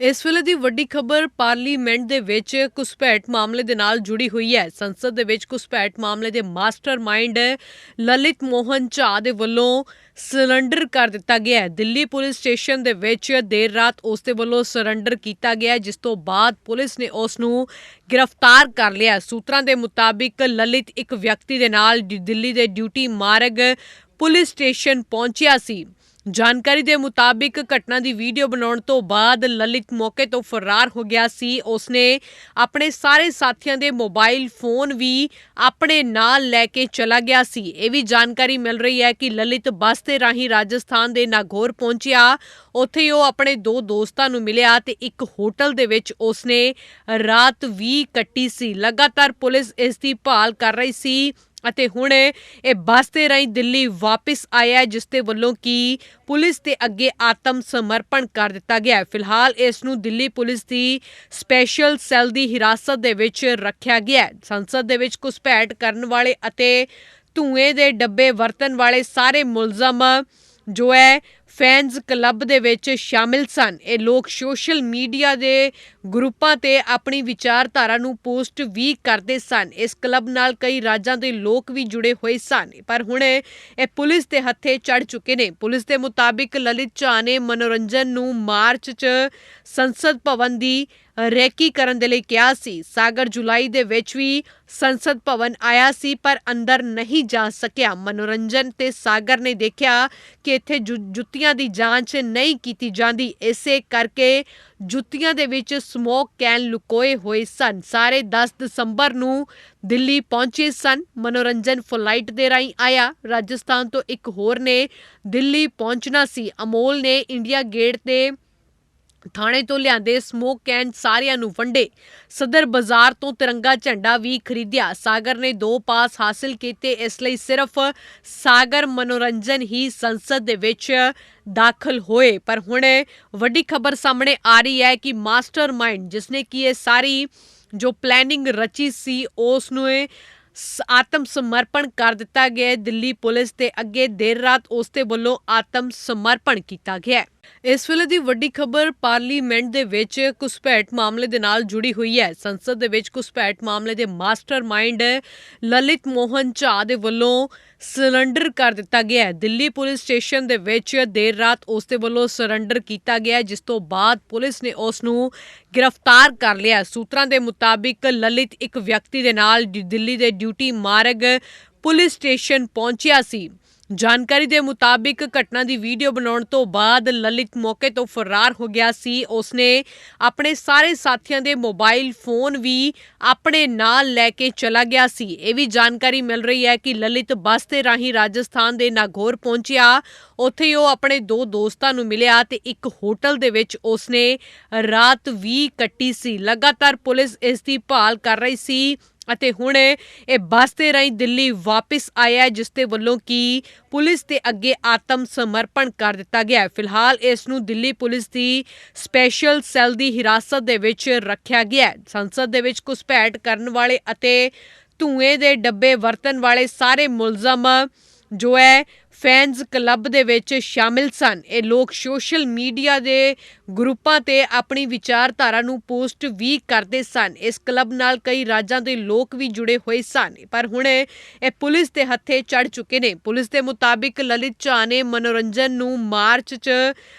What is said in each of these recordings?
ਇਸ ਵੇਲੇ ਦੀ ਵੱਡੀ ਖਬਰ ਪਾਰਲੀਮੈਂਟ ਦੇ ਵਿੱਚ ਘੁਸਪੈਠ ਮਾਮਲੇ ਦੇ ਨਾਲ ਜੁੜੀ ਹੋਈ ਹੈ। ਸੰਸਦ ਦੇ ਵਿੱਚ ਘੁਸਪੈਠ ਮਾਮਲੇ ਦੇ ਮਾਸਟਰਮਾਈਂਡ ਲਲਿਤ ਮੋਹਨ ਝਾ ਦੇ ਵੱਲੋਂ ਸਰੈਂਡਰ ਕਰ ਦਿੱਤਾ ਗਿਆ ਹੈ। ਦਿੱਲੀ ਪੁਲਿਸ ਸਟੇਸ਼ਨ ਦੇ ਵਿੱਚ ਦੇਰ ਰਾਤ ਉਸ ਦੇ ਵੱਲੋਂ ਸਰੈਂਡਰ ਕੀਤਾ ਗਿਆ ਜਿਸ ਤੋਂ ਬਾਅਦ ਪੁਲਿਸ ਨੇ ਉਸ ਨੂੰ ਗ੍ਰਿਫਤਾਰ ਕਰ ਲਿਆ ਸੂਤਰਾਂ ਦੇ ਮੁਤਾਬਿਕ ਲਲਿਤ ਇੱਕ ਵਿਅਕਤੀ ਦੇ ਨਾਲ ਡ- ਦਿੱਲੀ ਦੇ ਡਿਊਟੀ ਮਾਰਗ ਪੁਲਿਸ ਸਟੇਸ਼ਨ ਪਹੁੰਚਿਆ ਸੀ। ਜਾਣਕਾਰੀ ਦੇ ਮੁਤਾਬਿਕ ਘਟਨਾ ਦੀ ਵੀਡੀਓ ਬਣਾਉਣ ਤੋਂ ਬਾਅਦ ਲਲਿਤ ਮੌਕੇ ਤੋਂ ਫਰਾਰ ਹੋ ਗਿਆ ਸੀ। ਉਸਨੇ ਆਪਣੇ ਸਾਰੇ ਸਾਥੀਆਂ ਦੇ ਮੋਬਾਈਲ ਫੋਨ ਵੀ ਆਪਣੇ ਨਾਲ ਲੈ ਕੇ ਚਲਾ ਗਿਆ ਸੀ। ਇਹ ਵੀ ਜਾਣਕਾਰੀ ਮਿਲ ਰਹੀ ਹੈ ਕਿ ਲਲਿਤ ਬੱਸ ਦੇ ਰਾਹੀਂ ਰਾਜਸਥਾਨ ਦੇ ਨਾਗੌਰ ਪਹੁੰਚਿਆ। ਉੱਥੇ ਉਹ ਆਪਣੇ ਦੋ ਦੋਸਤਾਂ ਨੂੰ ਮਿਲਿਆ ਤੇ ਇੱਕ ਹੋਟਲ ਦੇ ਵਿੱਚ ਉਸਨੇ ਰਾਤ ਵੀ ਕੱਟੀ ਸੀ। ਲਗਾਤਾਰ ਪੁਲਿਸ ਇਸ ਦੀ ਭਾਲ ਕਰ ਰਹੀ ਸੀ। ਅਤੇ ਹੁਣ ਇਹ ਬੱਸ ਦੇ ਰਾਹੀਂ ਦਿੱਲੀ ਵਾਪਸ ਆਇਆ ਜਿਸ ਦੇ ਵੱਲੋਂ ਕੀ ਪੁਲਿਸ ਦੇ ਅੱਗੇ ਆਤਮ ਸਮਰਪਣ ਕਰ ਦਿੱਤਾ ਗਿਆ ਫਿਲਹਾਲ ਇਸ ਨੂੰ ਦਿੱਲੀ ਪੁਲਿਸ ਦੀ ਸਪੈਸ਼ਲ ਸੈੱਲ ਦੀ ਹਿਰਾਸਤ ਦੇ ਵਿੱਚ ਰੱਖਿਆ ਗਿਆ ਸੰਸਦ ਦੇ ਵਿੱਚ ਘੁਸਪੈਠ ਕਰਨ ਵਾਲੇ ਅਤੇ ਧੂਏ ਦੇ ਡੱਬੇ ਵਰਤਣ ਵਾਲੇ ਸਾਰੇ ਮੁਲਜ਼ਮ ਜੋ ਹੈ ਫੈਨਸ ਕਲੱਬ ਦੇ ਵਿੱਚ ਸ਼ਾਮਿਲ ਸਨ। ਇਹ ਲੋਕ ਸੋਸ਼ਲ ਮੀਡੀਆ ਦੇ ਗਰੁੱਪਾਂ ਤੇ ਆਪਣੀ ਵਿਚਾਰਧਾਰਾ ਨੂੰ ਪੋਸਟ ਵੀ ਕਰਦੇ ਸਨ। ਇਸ ਕਲੱਬ ਨਾਲ ਕਈ ਰਾਜਾਂ ਦੇ ਲੋਕ ਵੀ ਜੁੜੇ ਹੋਏ ਸਨ। ਪਰ ਹੁਣ ਇਹ ਪੁਲਿਸ ਦੇ ਹੱਥੇ ਚੜ ਚੁੱਕੇ ਨੇ। ਪੁਲਿਸ ਦੇ ਮੁਤਾਬਿਕ ਲਲਿਤ ਝਾ ਨੇ ਮਨੋਰੰਜਨ ਨੂੰ ਮਾਰਚ 'ਚ ਸੰਸਦ ਭਵਨ ਦੀ ਰੈਕੀ ਕਰਨ ਦੇ ਲਈ ਕਿਹਾ ਸੀ। ਸਾਗਰ ਜੁਲਾਈ ਦੇ ਵਿੱਚ ਵੀ ਸੰਸਦ ਭਵਨ ਆਇਆ ਸੀ, ਪਰ ਅੰਦਰ ਨਹੀਂ ਜਾ ਸਕਿਆ। ਮਨੋਰੰਜਨ ਤੇ ਸਾਗਰ ਨੇ ਦੇਖਿਆ ਕਿ ਇੱਥੇ ਜੁ- ਜੁੱਤੀਆਂ ਦੀ ਜਾਂਚ ਨਹੀਂ ਕੀਤੀ ਜਾਂਦੀ। ਇਸੇ ਕਰਕੇ ਜੁੱਤੀਆਂ ਦੇ ਵਿੱਚ ਸਮੋਕ ਕੈਨ ਲੁਕੋਏ ਹੋਏ ਸਨ। ਸਾਰੇ 10 ਦਸੰਬਰ ਨੂੰ ਦਿੱਲੀ ਪਹੁੰਚੇ ਸਨ। ਮਨੋਰੰਜਨ ਫਲਾਈਟ ਦੇ ਰਾਹੀਂ ਆਇਆ। ਰਾਜਸਥਾਨ ਤੋਂ ਇੱਕ ਹੋਰ ਨੇ ਦਿੱਲੀ ਪਹੁੰਚਣਾ ਸੀ। ਅਮੋਲ ਨੇ ਇੰਡੀਆ ਗੇਟ ਤੇ ਥਾਣੇ ਤੋਂ ਲਿਆਂਦੇ ਸਮੋਕ ਕੈਨ ਸਾਰਿਆਂ ਨੂੰ ਵੰਡੇ। ਸਦਰ ਬਾਜ਼ਾਰ ਤੋਂ ਤਿਰੰਗਾ ਝੰਡਾ ਵੀ ਖਰੀਦਿਆ। ਸਾਗਰ ਨੇ ਦੋ ਪਾਸ ਹਾਸਲ ਕੀਤੇ। ਇਸ ਲਈ ਸਿਰਫ ਸਾਗਰ ਮਨੋਰੰਜਨ ਹੀ ਸੰਸਦ ਦੇ ਵਿੱਚ ਦਾਖਲ ਹੋਏ। ਪਰ ਹੁਣ ਵੱਡੀ ਖਬਰ ਸਾਹਮਣੇ ਆ ਰਹੀ ਹੈ ਕਿ ਮਾਸਟਰਮਾਈਂਡ ਜਿਸਨੇ ਕੀ ਇਹ ਸਾਰੀ ਜੋ ਪਲੈਨਿੰਗ ਰਚੀ ਸੀ ਉਸ ਨੂੰ ਸ- ਆਤਮ ਸਮਰਪਣ ਕਰ ਦਿੱਤਾ ਗਿਆ ਦਿੱਲੀ ਪੁਲਿਸ ਦੇ ਅੱਗੇ ਦੇਰ ਰਾਤ ਉਸ ਦੇ ਵੱਲੋਂ ਆਤਮ ਸਮਰਪਣ ਕੀਤਾ ਗਿਆ ਇਸ ਵੇਲੇ ਦੀ ਵੱਡੀ ਖਬਰ ਪਾਰਲੀਮੈਂਟ ਦੇ ਵਿੱਚ ਘੁਸਪੈਠ ਮਾਮਲੇ ਦੇ ਨਾਲ ਜੁੜੀ ਹੋਈ ਹੈ। ਸੰਸਦ ਦੇ ਵਿੱਚ ਘੁਸਪੈਠ ਮਾਮਲੇ ਦੇ ਮਾਸਟਰਮਾਈਂਡ ਲਲਿਤ ਮੋਹਨ ਝਾ ਦੇ ਵੱਲੋਂ ਸਰੈਂਡਰ ਕਰ ਦਿੱਤਾ ਗਿਆ ਹੈ। ਦਿੱਲੀ ਪੁਲਿਸ ਸਟੇਸ਼ਨ ਦੇ ਵਿੱਚ ਦੇਰ ਰਾਤ ਉਸ ਦੇ ਵੱਲੋਂ ਸਰੈਂਡਰ ਕੀਤਾ ਗਿਆ ਜਿਸ ਤੋਂ ਬਾਅਦ ਪੁਲਿਸ ਨੇ ਉਸ ਨੂੰ ਗ੍ਰਿਫਤਾਰ ਕਰ ਲਿਆ ਸੂਤਰਾਂ ਦੇ ਮੁਤਾਬਿਕ ਲਲਿਤ ਇੱਕ ਵਿਅਕਤੀ ਦੇ ਨਾਲ ਦਿੱਲੀ ਦੇ ਡਿਊਟੀ ਮਾਰਗ ਪੁਲਿਸ ਸਟੇਸ਼ਨ ਪਹੁੰਚਿਆ ਸੀ। ਜਾਣਕਾਰੀ ਦੇ ਮੁਤਾਬਿਕ ਘਟਨਾ ਦੀ ਵੀਡੀਓ ਬਣਾਉਣ ਤੋਂ ਬਾਅਦ ਲਲਿਤ ਮੌਕੇ ਤੋਂ ਫਰਾਰ ਹੋ ਗਿਆ ਸੀ। ਉਸਨੇ ਆਪਣੇ ਸਾਰੇ ਸਾਥੀਆਂ ਦੇ ਮੋਬਾਈਲ ਫੋਨ ਵੀ ਆਪਣੇ ਨਾਲ ਲੈ ਕੇ ਚਲਾ ਗਿਆ ਸੀ। ਇਹ ਵੀ ਜਾਣਕਾਰੀ ਮਿਲ ਰਹੀ ਹੈ ਕਿ ਲਲਿਤ ਬੱਸ ਦੇ ਰਾਹੀਂ ਰਾਜਸਥਾਨ ਦੇ ਨਾਗੌਰ ਪਹੁੰਚਿਆ। ਉੱਥੇ ਉਹ ਆਪਣੇ ਦੋ ਦੋਸਤਾਂ ਨੂੰ ਮਿਲਿਆ ਤੇ ਇੱਕ ਹੋਟਲ ਦੇ ਵਿੱਚ ਉਸਨੇ ਰਾਤ ਵੀ ਕੱਟੀ ਸੀ। ਲਗਾਤਾਰ ਪੁਲਿਸ ਇਸ ਦੀ ਭਾਲ ਕਰ ਰਹੀ ਸੀ। ਅਤੇ ਹੁਣ ਇਹ ਬੱਸ ਦੇ ਰਾਹੀਂ ਦਿੱਲੀ ਵਾਪਸ ਆਇਆ ਹੈ, ਜਿਸ ਦੇ ਵੱਲੋਂ ਕਿ ਪੁਲਿਸ ਦੇ ਅੱਗੇ ਆਤਮ ਸਮਰਪਣ ਕਰ ਦਿੱਤਾ ਗਿਆ ਫਿਲਹਾਲ ਇਸ ਨੂੰ ਦਿੱਲੀ ਪੁਲਿਸ ਦੀ ਸਪੈਸ਼ਲ ਸੈੱਲ ਦੀ ਹਿਰਾਸਤ ਦੇ ਵਿੱਚ ਰੱਖਿਆ ਗਿਆ ਸੰਸਦ ਦੇ ਵਿੱਚ ਘੁਸਪੈਠ ਕਰਨ ਵਾਲੇ ਅਤੇ ਧੂਏ ਦੇ ਡੱਬੇ ਵਰਤਣ ਵਾਲੇ ਸਾਰੇ ਮੁਲਜ਼ਮ ਜੋ ਹੈ ਫੈਨਸ ਕਲੱਬ ਦੇ ਵਿੱਚ ਸ਼ਾਮਿਲ ਸਨ। ਇਹ ਲੋਕ ਸੋਸ਼ਲ ਮੀਡੀਆ ਦੇ ਗਰੁੱਪਾਂ ਤੇ ਆਪਣੀ ਵਿਚਾਰਧਾਰਾ ਨੂੰ ਪੋਸਟ ਵੀ ਕਰਦੇ ਸਨ। ਇਸ ਕਲੱਬ ਨਾਲ ਕਈ ਰਾਜਾਂ ਦੇ ਲੋਕ ਵੀ ਜੁੜੇ ਹੋਏ ਸਨ। ਪਰ ਹੁਣ ਇਹ ਪੁਲਿਸ ਦੇ ਹੱਥੇ ਚੜ ਚੁੱਕੇ ਨੇ। ਪੁਲਿਸ ਦੇ ਮੁਤਾਬਿਕ ਲਲਿਤ ਝਾ ਨੇ ਮਨੋਰੰਜਨ ਨੂੰ ਮਾਰਚ 'ਚ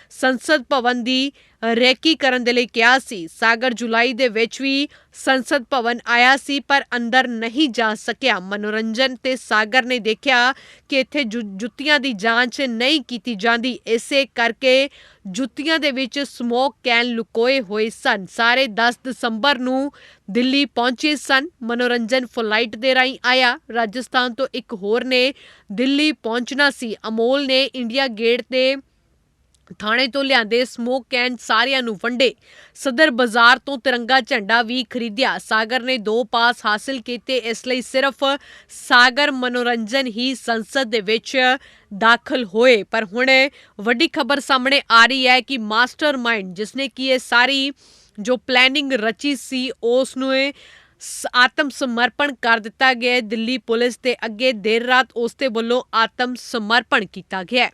ਸੰਸਦ ਭਵਨ ਦੀ ਰੈਕੀ ਕਰਨ ਦੇ ਲਈ ਕਿਹਾ ਸੀ। ਸਾਗਰ ਜੁਲਾਈ ਦੇ ਵਿੱਚ ਵੀ ਸੰਸਦ ਭਵਨ ਆਇਆ ਸੀ, ਪਰ ਅੰਦਰ ਨਹੀਂ ਜਾ ਸਕਿਆ। ਮਨੋਰੰਜਨ ਤੇ ਸਾਗਰ ਨੇ ਦੇਖਿਆ ਕਿ ਇੱਥੇ ਜੁ- ਜੁੱਤੀਆਂ ਦੀ ਜਾਂਚ ਨਹੀਂ ਕੀਤੀ ਜਾਂਦੀ। ਇਸੇ ਕਰਕੇ ਜੁੱਤੀਆਂ ਦੇ ਵਿੱਚ ਸਮੋਕ ਕੈਨ ਲੁਕੋਏ ਹੋਏ ਸਨ। ਸਾਰੇ 10 ਦਸੰਬਰ ਨੂੰ ਦਿੱਲੀ ਪਹੁੰਚੇ ਸਨ। ਮਨੋਰੰਜਨ ਫਲਾਈਟ ਦੇ ਰਾਹੀਂ ਆਇਆ। ਰਾਜਸਥਾਨ ਤੋਂ ਇੱਕ ਹੋਰ ਨੇ ਦਿੱਲੀ ਪਹੁੰਚਣਾ ਸੀ। ਅਮੋਲ ਨੇ ਇੰਡੀਆ ਗੇਟ ਤੇ ਥਾਣੇ ਤੋਂ ਲਿਆਂਦੇ ਸਮੋਕ ਕੈਨ ਸਾਰਿਆਂ ਨੂੰ ਵੰਡੇ। ਸਦਰ ਬਾਜ਼ਾਰ ਤੋਂ ਤਿਰੰਗਾ ਝੰਡਾ ਵੀ ਖਰੀਦਿਆ। ਸਾਗਰ ਨੇ ਦੋ ਪਾਸ ਹਾਸਲ ਕੀਤੇ। ਇਸ ਲਈ ਸਿਰਫ ਸਾਗਰ ਮਨੋਰੰਜਨ ਹੀ ਸੰਸਦ ਦੇ ਵਿੱਚ ਦਾਖਲ ਹੋਏ। ਪਰ ਹੁਣ ਵੱਡੀ ਖਬਰ ਸਾਹਮਣੇ ਆ ਰਹੀ ਹੈ ਕਿ ਮਾਸਟਰਮਾਈਂਡ ਜਿਸਨੇ ਕੀ ਇਹ ਸਾਰੀ ਜੋ ਪਲੈਨਿੰਗ ਰਚੀ ਸੀ ਉਸ ਨੂੰ ਇਹ ਆਤਮ ਸਮਰਪਣ ਕਰ ਦਿੱਤਾ ਗਿਆ ਦਿੱਲੀ ਪੁਲਿਸ ਦੇ ਅੱਗੇ ਦੇਰ ਰਾਤ ਉਸ ਦੇ ਵੱਲੋਂ ਆਤਮ ਸਮਰਪਣ ਕੀਤਾ ਗਿਆ